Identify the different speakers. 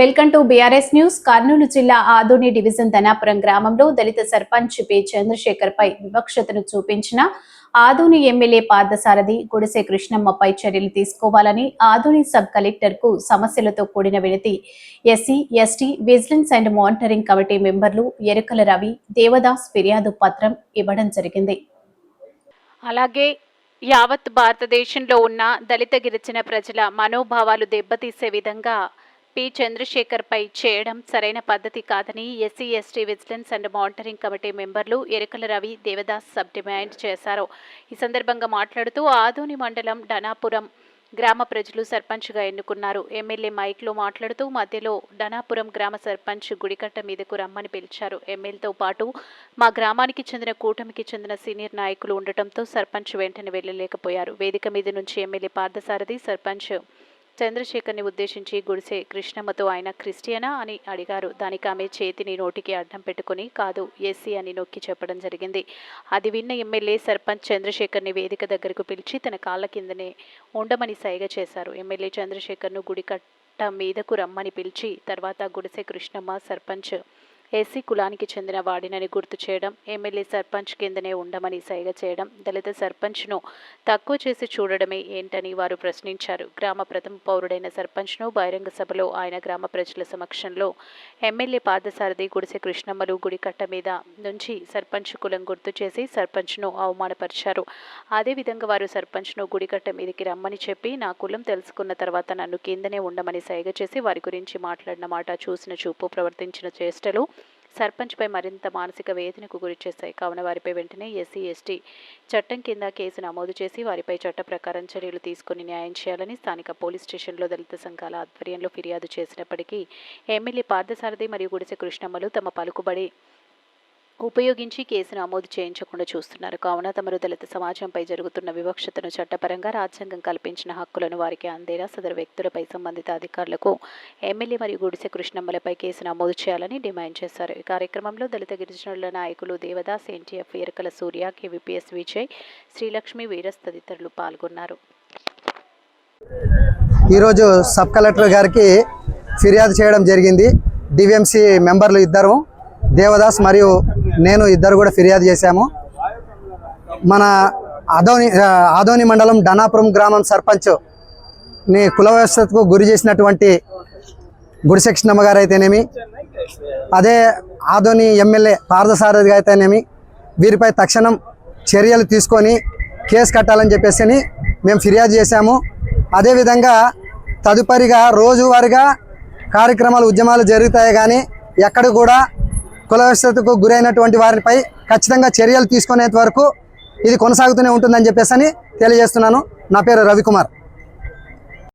Speaker 1: Welcome to BRS news. Kurnool జిల్లా Adoni division Dhanapuram గ్రామంలో దళిత సర్పంచ్ పి. చంద్రశేఖర్ పై వివక్షతను చూపించిన ఆదోని ఎమ్మెల్యే పార్థసారథి గుడిసె కృష్ణమ్మపై చర్యలు తీసుకోవాలని ఆదోని సబ్ కలెక్టర్కు సమస్యలతో కూడిన వినతి. SC ST vigilance and monitoring committee మెంబర్లు ఎరుకల రవి దేవదాస్ ఫిర్యాదు పత్రం ఇవ్వడం జరిగింది.
Speaker 2: అలాగే యావత్ భారతదేశంలో ఉన్న దళిత గిరిజన ప్రజల మనోభావాలు దెబ్బతీసే విధంగా పి. చంద్రశేఖర్పై చేయడం సరైన పద్ధతి కాదని SC ST vigilance and monitoring committee మెంబర్లు ఎరుకల రవి దేవదాస్ సబ్ డిమాండ్ చేశారు. ఈ సందర్భంగా మాట్లాడుతూ ఆదోని మండలం డనాపురం గ్రామ ప్రజలు సర్పంచ్గా ఎన్నుకున్నారు. ఎమ్మెల్యే మైక్లో మాట్లాడుతూ మధ్యలో డనాపురం గ్రామ సర్పంచ్ గుడికట్ట మీదకు రమ్మని పిలిచారు. ఎమ్మెల్యేతో పాటు మా గ్రామానికి చెందిన కూటమికి చెందిన సీనియర్ నాయకులు ఉండటంతో సర్పంచ్ వెంటనే వెళ్ళలేకపోయారు. వేదిక మీద నుంచి ఎమ్మెల్యే పార్థసారథి సర్పంచ్ చంద్రశేఖర్ని ఉద్దేశించి గుడిసే కృష్ణమ్మతో ఆయన క్రిస్టియనా అని అడిగారు. దానికి ఆమె చేతిని నోటికి అడ్డం పెట్టుకుని కాదు ఎస్సీ అని నొక్కి చెప్పడం జరిగింది. అది విన్న ఎమ్మెల్యే సర్పంచ్ చంద్రశేఖర్ని వేదిక దగ్గరకు పిలిచి తన కాళ్ళ కిందనే ఉండమని సైగ చేశారు. ఎమ్మెల్యే చంద్రశేఖర్ను గుడికట్ట మీదకు రమ్మని పిలిచి తర్వాత గుడిసె కృష్ణమ్మ సర్పంచ్ ఎస్సీ కులానికి చెందిన వాడినని గుర్తు చేయడం ఎమ్మెల్యే సర్పంచ్ కిందనే ఉండమని సైగ చేయడం దళిత సర్పంచ్ను తక్కువ చేసి చూడడమే ఏంటని వారు ప్రశ్నించారు. గ్రామ ప్రథమ పౌరుడైన సర్పంచ్ను బహిరంగ సభలో ఆయన గ్రామ ప్రజల సమక్షంలో ఎమ్మెల్యే పార్థసారథి గుడిసె కృష్ణమ్మలు గుడికట్ట మీద నుంచి సర్పంచ్ కులం గుర్తు చేసి సర్పంచ్ను అవమానపరిచారు. అదేవిధంగా వారు సర్పంచ్ను గుడికట్ట మీదకి రమ్మని చెప్పి నా కులం తెలుసుకున్న తర్వాత నన్ను కిందనే ఉండమని సైగ చేసి వారి గురించి మాట్లాడిన మాట చూసిన చూపు ప్రవర్తించిన చేష్టలు సర్పంచ్పై మరింత మానసిక వేదనకు గురి చేశాయి. కావున వారిపై వెంటనే ఎస్సీ ఎస్టీ చట్టం కింద కేసు నమోదు చేసి వారిపై చట్ట ప్రకారం చర్యలు తీసుకుని న్యాయం చేయాలని స్థానిక పోలీస్ స్టేషన్లో దళిత సంఘాల ఆధ్వర్యంలో ఫిర్యాదు చేసినప్పటికీ ఎమ్మెల్యే పార్థసారథి మరియు గుడిసె కృష్ణమ్మలు తమ పలుకుబడి ఉపయోగించి కేసు నమోదు చేయించకుండా చూస్తున్నారు. కావున తమరు దళిత సమాజంపై జరుగుతున్న వివక్షతను చట్టపరంగా రాజ్యాంగం కల్పించిన హక్కులను వారికి అందేలా సదరు వ్యక్తులపై సంబంధిత అధికారులకు ఎమ్మెల్యే మరియు గుడిసె కృష్ణమ్మలపై కేసు నమోదు చేయాలని డిమాండ్ చేశారు. ఈ కార్యక్రమంలో దళిత గిరిజనుల నాయకులు దేవదాస్ ఎన్టీఎఫ్ ఎరకల సూర్య కేవీపీఎస్ విజయ్ శ్రీలక్ష్మి వీరస్ తదితరులు పాల్గొన్నారు.
Speaker 3: ఈరోజు సబ్ కలెక్టర్ గారికి ఫిర్యాదు చేయడం జరిగింది. డివిఎంసి మెంబర్లు ఇద్దరు దేవదాస్ మరియు నేను ఇద్దరు కూడా ఫిర్యాదు చేశాము. మన ఆదోని ఆదోని మండలం డనాపురం గ్రామం సర్పంచ్ని కుల వ్యవస్థకు గురి చేసినటువంటి గుడిసె కృష్ణమ్మ గారు అయితేనేమి అదే ఆదోని ఎమ్మెల్యే పార్థసారథి అయితేనేమి వీరిపై తక్షణం చర్యలు తీసుకొని కేసు కట్టాలని చెప్పేసి అని మేము ఫిర్యాదు చేశాము. అదేవిధంగా తదుపరిగా రోజువారీగా కార్యక్రమాలు ఉద్యమాలు జరుగుతాయి కానీ ఎక్కడ కూడా కుల వ్యవస్థకు గురైనటువంటి వారిపై ఖచ్చితంగా చర్యలు తీసుకునేంత వరకు ఇది కొనసాగుతూనే ఉంటుందని చెప్పేసి అని తెలియజేస్తున్నాను. నా పేరు రవికుమార్.